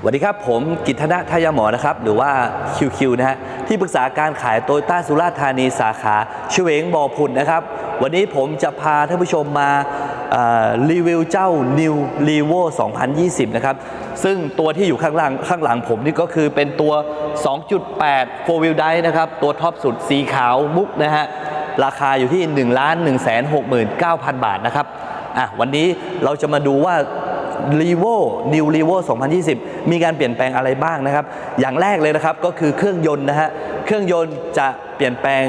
สวัสดีครับ ผมกิตนะทายหมอนะครับ หรือว่า QQ นะฮะที่ปรึกษาการขายโตโยต้าสุราษฎร์ธานีสาขาเฉวงบ่อพุนนะครับ วันนี้ผมจะพาท่านผู้ชมมารีวิวเจ้า New r e v o 2020 นะครับ ซึ่งตัวที่อยู่ข้างหลังข้างหลังผมนี่ก็คือเป็นตัว 2.8 4 wheel drive นะครับ ตัวท็อปสุดสีขาวมุกนะฮะราคาอยู่ที่ 1 1 6 9 0 0 0 บาทนะครับอะวันนี้เราจะมาดูว่า r e v o New r e v o 2020 มีการเปลี่ยนแปลงอะไรบ้างนะครับ อย่างแรกเลยนะครับก็คือเครื่องยนต์นะฮะ เครื่องยนต์จะเปลี่ยนแปลง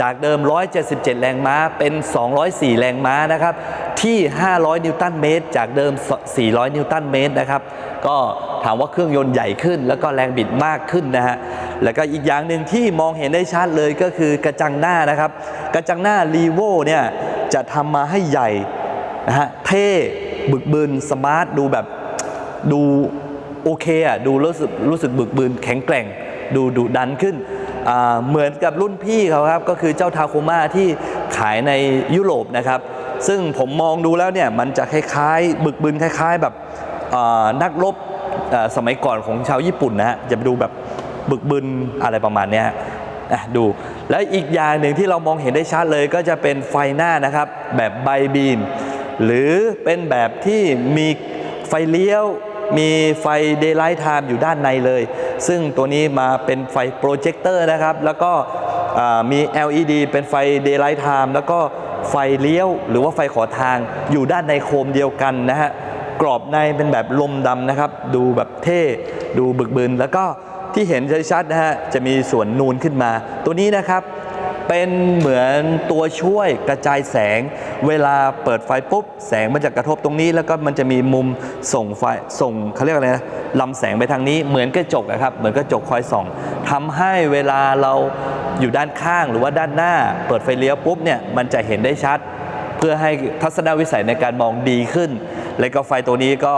จากเดิม 177 แรงม้า เป็น 204 แรงม้านะครับ ที่ 500 นิวตันเมตร จากเดิม 400 นิวตันเมตรนะครับ ก็ถามว่าเครื่องยนต์ใหญ่ขึ้น แล้วก็แรงบิดมากขึ้นนะฮะ แล้วก็อีกอย่างหนึ่งที่มองเห็นได้ชัดเลยก็คือกระจังหน้านะครับ กระจังหน้า r e v o เนี่ยจะทำมาให้ใหญ่นะฮะ เท่ บึกบึนสมาร์ทดูแบบดูโอเคอะดูรู้สึกรู้สึกบึกบึนแข็งแกร่ง ดูดุดันขึ้น เหมือนกับรุ่นพี่เขาครับ ก็คือเจ้าทาโคมาที่ขายในยุโรปนะครับ ซึ่งผมมองดูแล้วเนี่ย มันจะคล้ายๆ บึกบึนคล้าย ๆ แบบนักรบสมัยก่อนของชาวญี่ปุ่นนะฮะจะไปดูแบบบึกบึนอะไรประมาณนี้ยฮะดู แล้วอีกอย่างหนึ่งที่เรามองเห็นได้ชัดเลยก็จะเป็นไฟหน้านะครับ แบบไบบีม หรือเป็นแบบที่มีไฟเลี้ยว มีไฟ Daylight Time อยู่ด้านในเลย ซึ่งตัวนี้มาเป็นไฟโปรเจคเตอร์นะครับ แล้วก็มี LED เป็นไฟ Daylight Time แล้วก็ไฟเลี้ยว หรือว่าไฟขอทางอยู่ด้านในโคมเดียวกันนะฮะกรอบในเป็นแบบลมดำนะครับ ดูแบบเท่ดูบึกบึนแล้วก็ที่เห็นชัดๆนะฮะจะมีส่วนนูนขึ้นมา ตัวนี้นะครับ เป็นเหมือนตัวช่วยกระจายแสง เวลาเปิดไฟปุ๊บ แสงมันจะกระทบตรงนี้ แล้วก็มันจะมีมุมส่งไฟส่งเขาเรียกอะไรนะลำแสงไปทางนี้เหมือนกระจกอะครับเหมือนกระจกคอยส่องทำให้เวลาเราอยู่ด้านข้างหรือว่าด้านหน้า เปิดไฟเลี้ยวปุ๊บเนี่ยมันจะเห็นได้ชัด เพื่อให้ทัศนวิสัยในการมองดีขึ้น และก็ไฟตัวนี้ก็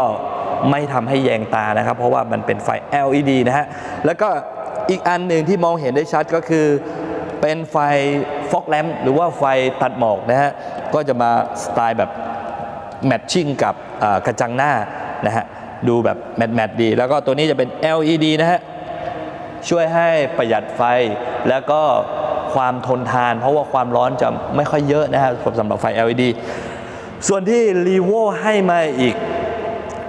ไม่ทำให้แยงตานะครับ เพราะว่ามันเป็นไฟ LED นะฮะแล้วก็อีกอันหนึ่งที่มองเห็นได้ชัดก็คือ เป็นไฟฟอกแลมหรือว่าไฟตัดหมอกนะฮะก็จะมาสไตล์แบบแมทชิ่งกับกระจังหน้านะฮะดูแบบแมทแมทดี แล้วก็ตัวนี้จะเป็น LED นะฮะช่วยให้ประหยัดไฟแล้วก็ความทนทาน เพราะว่าความร้อนจะไม่ค่อยเยอะนะฮะสำหรับไฟ LED ส่วนที่ r e v o ให้มาอีก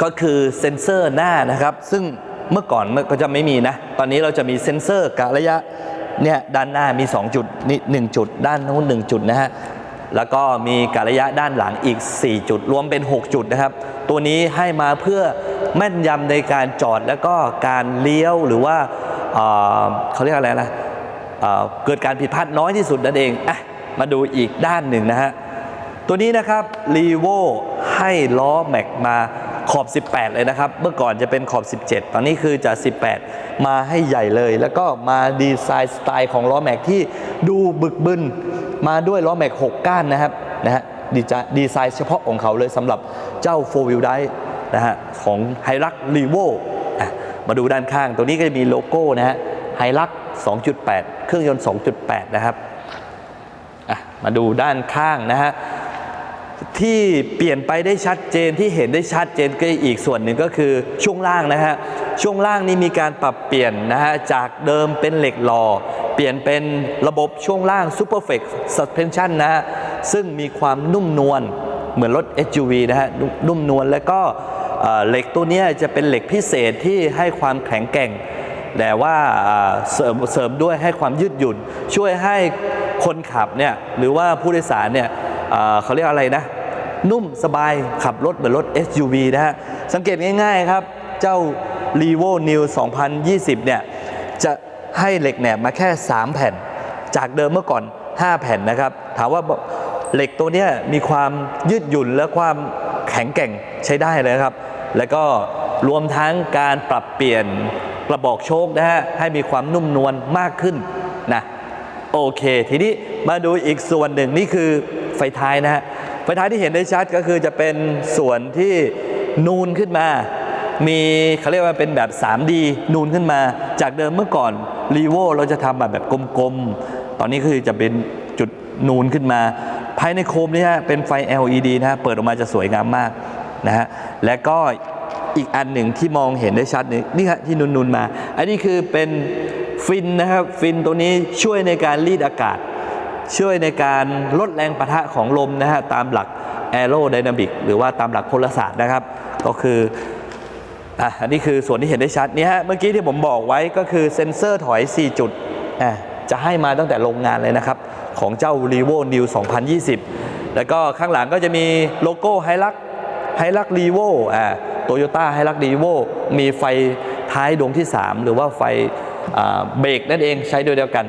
ก็คือเซ็นเซอร์หน้านะครับ ซึ่งเมื่อก่อนมันก็จะไม่มีนะ ตอนนี้เราจะมีเซ็นเซอร์กะระยะ เนี่ยด้านหน้ามี 2 จุดนี่หนึ่งจุด ด้านนู้น1จุดนะฮะแล้วก็มีกะระยะด้านหลังอีก 4 จุด รวมเป็น 6 จุดนะครับ ตัวนี้ให้มาเพื่อแม่นยำในการจอดแล้วก็การเลี้ยวหรือว่าเอ่อเขาเรียกอะไรนะเเกิดการผิดพลาดน้อยที่สุดนั่นเองอะมาดูอีกด้านหนึ่งนะฮะ ตัวนี้นะครับ r e v o ให้ล้อแม็กมา ขอบ 18 เลยนะครับ เมื่อก่อนจะเป็นขอบ 17 ตอนนี้คือจะ18 มาให้ใหญ่เลย แล้วก็มาดีไซน์สไตล์ของล้อแม็กที่ดูบึกบึนมาด้วยล้อแม็ก 6 ก้านนะครับนะฮะดีไซน์ดีไซน์เฉพาะของเขาเลยสำหรับเจ้า 4 wheel drive นะฮะของ h i l u x r e v o อะมาดูด้านข้างตัวนี้ก็จะมีโลโก้นะฮะ h i l u x 2.8 เครื่องยนต์ 2.8 นะครับมาดูด้านข้างนะฮะ ที่เปลี่ยนไปได้ชัดเจนที่เห็นได้ชัดเจนก็อีกส่วนหนึ่งก็คือช่วงล่างนะฮะช่วงล่างนี้มีการปรับเปลี่ยนนะฮะจากเดิมเป็นเหล็กหล่อเปลี่ยนเป็นระบบช่วงล่าง Super f l e x Suspension นะฮะซึ่งมีความนุ่มนวลเหมือนรถ SUV นะฮะนุ่มนุ่มนวลแล้วก็เหล็กตัวนี้จะเป็นเหล็กพิเศษที่ให้ความแข็งแกร่ง แต่ว่าเสริมเสริมด้วยให้ความยืดหยุ่น ช่วยให้คนขับเนี่ยหรือว่าผู้โดยสารเนี่ย เขาเรียกอะไรนะ นุ่มสบายขับรถเหมือนรถ SUV นะฮะ สังเกตง่ายๆครับ เจ้า r e v o New 2020 เนี่ย จะให้เหล็กแหนบมาแค่ 3 แผ่น จากเดิมเมื่อก่อน 5 แผ่นนะครับ ถามว่าเหล็กตัวนี้มีความยืดหยุ่นและความแข็งแกร่งใช้ได้เลยครับ แล้วก็รวมทั้งการปรับเปลี่ยนกระบอกโชคนะฮะให้มีความนุ่มนวลมากขึ้นนะโอเค ทีนี้มาดูอีกส่วนหนึ่งนี่คือ ไฟท้ายนะฮะไฟท้ายที่เห็นได้ชัดก็คือจะเป็นส่วนที่นูนขึ้นมา มีเขาเรียกว่าเป็นแบบ 3D นูนขึ้นมา จากเดิมเมื่อก่อนรีโวเราจะทำแบบแบบกลมๆ ตอนนี้คือจะเป็นจุดนูนขึ้นมา ภายในโคมนี่ฮะเป็นไฟ LED นะฮะเปิดออกมาจะสวยงามมากนะฮะและก็อีกอันหนึ่งที่มองเห็นได้ชัดนี่นี่ฮะที่นุนๆมา อันนี้คือเป็นฟินนะครับ ฟินตัวนี้ช่วยในการรีดอากาศ ช่วยในการลดแรงปะทะของลมนะฮะตามหลักแอโรไดนามิกหรือว่าตามหลักพลศาสตร์นะครับ ก็คืออะอันนี้คือส่วนที่เห็นได้ชัดนี่ฮะเมื่อกี้ที่ผมบอกไว้ก็คือเซ็นเซอร์ถอย 4 จุดอะจะให้มาตั้งแต่โรงงานเลยนะครับ ของเจ้า r e v o New 2020 แล้วก็ข้างหลังก็จะมีโลโก้ไฮลักไฮลักรีโวอ่าโตโยต้าไฮลักรีโวมีไฟท้ายดวงที่ 3 หรือว่าไฟเบรกนั่นเองใช้โดยเดียวกัน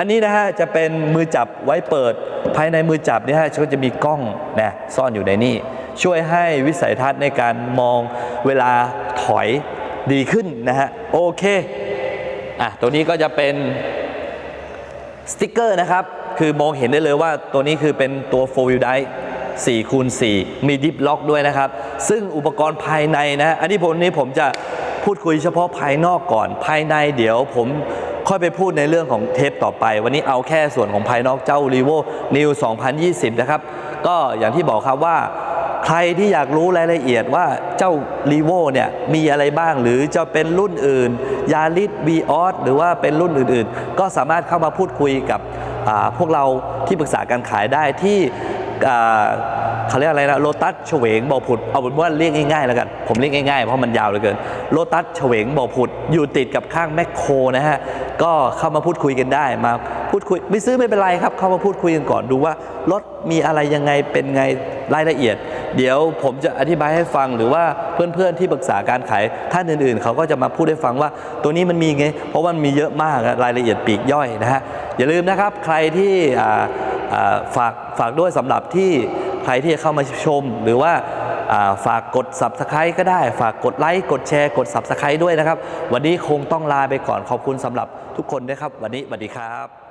อันนี้นะฮะจะเป็นมือจับไว้เปิด ภายในมือจับนี่ฮะก็จะมีกล้องนะซ่อนอยู่ในนี่ช่วยให้วิสัยทัศน์ในการมองเวลาถอยดีขึ้นนะฮะโอเคอะตัวนี้ก็จะเป็นสติ๊กเกอร์นะครับ คือมองเห็นได้เลยว่าตัวนี้คือเป็นตัว 4 wheel drive 4คูณ4มีดิฟล็อกด้วยนะครับ ซึ่งอุปกรณ์ภายในนะ อันนี้ผมนี้ผมจะพูดคุยเฉพาะภายนอกก่อน ภายในเดี๋ยวผม ค่อยไปพูดในเรื่องของเทปต่อไป วันนี้เอาแค่ส่วนของภายนอกเจ้า r e v o New 2020 นะครับ ก็อย่างที่บอกครับว่าใครที่อยากรู้รายละเอียดว่าเจ้า r e v o เนี่ยมีอะไรบ้างหรือจะเป็นรุ่นอื่นยาริส v ีออสหรือว่าเป็นรุ่นอื่นๆ ก็สามารถเข้ามาพูดคุยกับพวกเราที่ปรึกษาการขายได้ที่ เขาเรียกอะไรนะโลตัสเฉวงบ่อผุดเอาเป็นว่าเรียกง่ายๆแล้วกัน ผมเรียกง่ายๆ เพราะมันยาวเหลือเกินโลตัสเฉวงบ่อผุดอยู่ติดกับข้างแมคโครนะฮะก็เข้ามาพูดคุยกันได้มาพูดคุยไม่ซื้อไม่เป็นไรครับ เข้ามาพูดคุยกันก่อนดูว่ารถมีอะไรยังไงเป็นไงรายละเอียด เดี๋ยวผมจะอธิบายให้ฟังหรือว่าเพื่อนๆที่ปรึกษาการขายท่านอื่นๆ เขาก็จะมาพูดให้ฟังว่าตัวนี้มันมีไง เพราะว่ามันมีเยอะมากรายละเอียดปีกย่อยนะฮะอย่าลืมนะครับใครที่ ฝากฝากด้วยสำหรับที่ใครที่จะเข้ามาชม หรือว่าฝากกด subscribe ก็ได้ ฝากกดไลค์ กดแชร์ กด subscribe ด้วยนะครับ วันนี้คงต้องลาไปก่อนขอบคุณสำหรับทุกคนนะครับ วันนี้สวัสดีครับ